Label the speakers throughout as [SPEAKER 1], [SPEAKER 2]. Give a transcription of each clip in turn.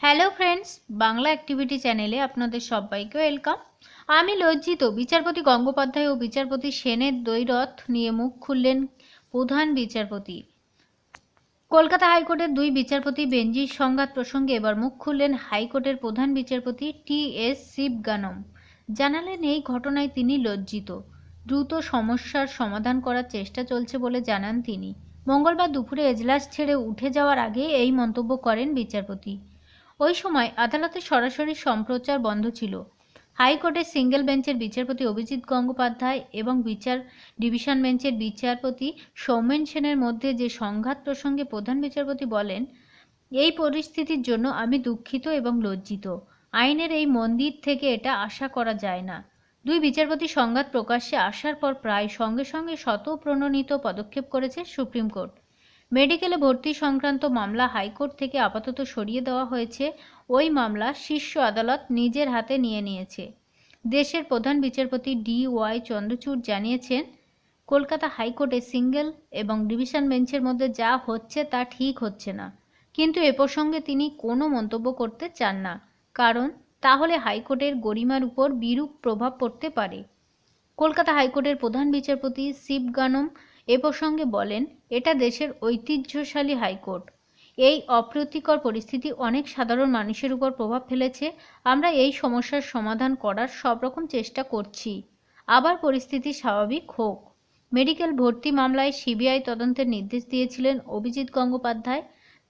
[SPEAKER 1] Hello friends Bangla activity চ্যানেলে আপনাদের সবাইকে ওয়েলকাম আমি লজ্জিত, বিচারপতি গঙ্গোপাধ্যায় ও বিচারপতি সেনের দ্বৈরথ নিয়ে মুখ খুললেন প্রধান বিচারপতি। কলকাতা হাইকোর্টের দুই বিচারপতি বেঞ্জির সংঘাত প্রসঙ্গে এবার মুখ খুললেন হাইকোর্টের প্রধান বিচারপতি টি এস শিবগানম। জানালেন এই ঘটনায় তিনি লজ্জিত। দ্রুত সমস্যার সমাধান করার চেষ্টা চলছে বলে জানান তিনি। মঙ্গলবার দুপুরে এজলাস ছেড়ে উঠে যাওয়ার আগে এই মন্তব্য করেন বিচারপতি। ওই সময় আদালতে সরাসরি সম্প্রচার বন্ধ ছিল। হাইকোর্টের সিঙ্গেল বেঞ্চের বিচারপতি অভিজিৎ গঙ্গোপাধ্যায় এবং বিচার ডিভিশন বেঞ্চের বিচারপতি সৌমেন সেনের মধ্যে যে সংঘাত প্রসঙ্গে প্রধান বিচারপতি বলেন, এই পরিস্থিতির জন্য আমি দুঃখিত এবং লজ্জিত। আইনের এই মন্দির থেকে এটা আশা করা যায় না। দুই বিচারপতি সংঘাত প্রকাশ্যে আসার পর প্রায় সঙ্গে সঙ্গে শত প্রণোদিত পদক্ষেপ করেছে সুপ্রিম কোর্ট। মেডিকেলে ভর্তি সংক্রান্ত মামলা হাইকোর্ট থেকে আপাতত সরিয়ে দেওয়া হয়েছে। ওই মামলা শীর্ষ আদালত নিজের হাতে নিয়ে নিয়েছে। দেশের প্রধান বিচারপতি ডি ওয়াই চন্দ্রচূড় জানিয়েছেন, কলকাতা হাইকোর্টে সিঙ্গেল এবং ডিভিশন বেঞ্চের মধ্যে যা হচ্ছে তা ঠিক হচ্ছে না। কিন্তু এ প্রসঙ্গে তিনি কোনো মন্তব্য করতে চান না। কারণ, তাহলে হাইকোর্টের গরিমার উপর বিরূপ প্রভাব পড়তে পারে। কলকাতা হাইকোর্টের প্রধান বিচারপতি শিবগানম এ প্রসঙ্গে বলেন, এটা দেশের ঐতিহ্যশালী হাইকোর্ট। এই অপ্রীতিকর পরিস্থিতি অনেক সাধারণ মানুষের উপর প্রভাব ফেলেছে। আমরা এই সমস্যার সমাধান করার সব রকম চেষ্টা করছি। আবার পরিস্থিতি স্বাভাবিক হোক। মেডিকেল ভর্তি মামলায় সিবিআই তদন্তের নির্দেশ দিয়েছিলেন অভিজিৎ গঙ্গোপাধ্যায়।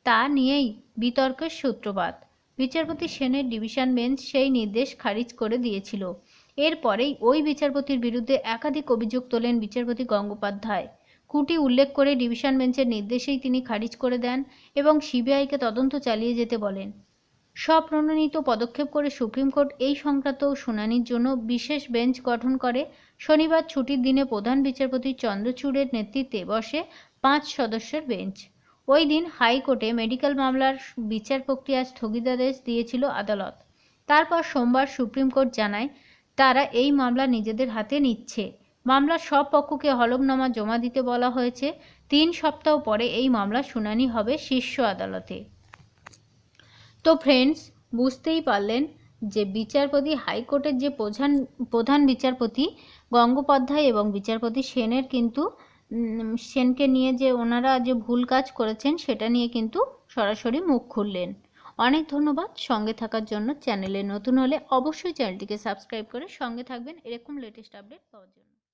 [SPEAKER 1] তা নিয়েই বিতর্কের সূত্রপাত। বিচারপতি সেনের ডিভিশন বেঞ্চ সেই নির্দেশ খারিজ করে দিয়েছিল। এরপরেই ওই বিচারপতির বিরুদ্ধে একাধিক অভিযোগ তোলেন বিচারপতি গঙ্গোপাধ্যায়। কুটি উল্লেখ করে ডিভিশন বেঞ্চের নির্দেশেই তিনি খারিজ করে দেন এবং সিবিআইকে তদন্ত চালিয়ে যেতে বলেন। স্বপ্রণোদিত পদক্ষেপ করে সুপ্রিম কোর্ট এই সংক্রান্ত শুনানির জন্য বিশেষ বেঞ্চ গঠন করে। শনিবার ছুটির দিনে প্রধান বিচারপতি চন্দ্রচূড়ের নেতৃত্বে বসে পাঁচ সদস্যের বেঞ্চ। ওই দিন হাইকোর্টে মেডিকেল মামলার বিচার প্রক্রিয়া স্থগিতাদেশ দিয়েছিল আদালত। তারপর সোমবার সুপ্রিম কোর্ট জানায়, তারা এই মামলা নিজেদের হাতে নিচ্ছে। মামলার সব পক্ষকে হলফনামা জমা দিতে বলা হয়েছে। তিন সপ্তাহ পরে এই মামলা শুনানি হবে শীর্ষ আদালতে। তো ফ্রেন্ডস বুঝতেই পারলেন যে বিচারপতি, হাইকোর্টের যে প্রধান প্রধান বিচারপতি গঙ্গোপাধ্যায় এবং বিচারপতি সেনের কিন্তু সেনকে নিয়ে যে ওনারা যে ভুল কাজ করেছেন, সেটা নিয়ে কিন্তু সরাসরি মুখ খুললেন। অনেক ধন্যবাদ সঙ্গে থাকার জন্য। চ্যানেলে নতুন হলে অবশ্যই চ্যানেলটিকে সাবস্ক্রাইব করে সঙ্গে থাকবেন। এরকম লেটেস্ট আপডেট পাওয়ার জন্য।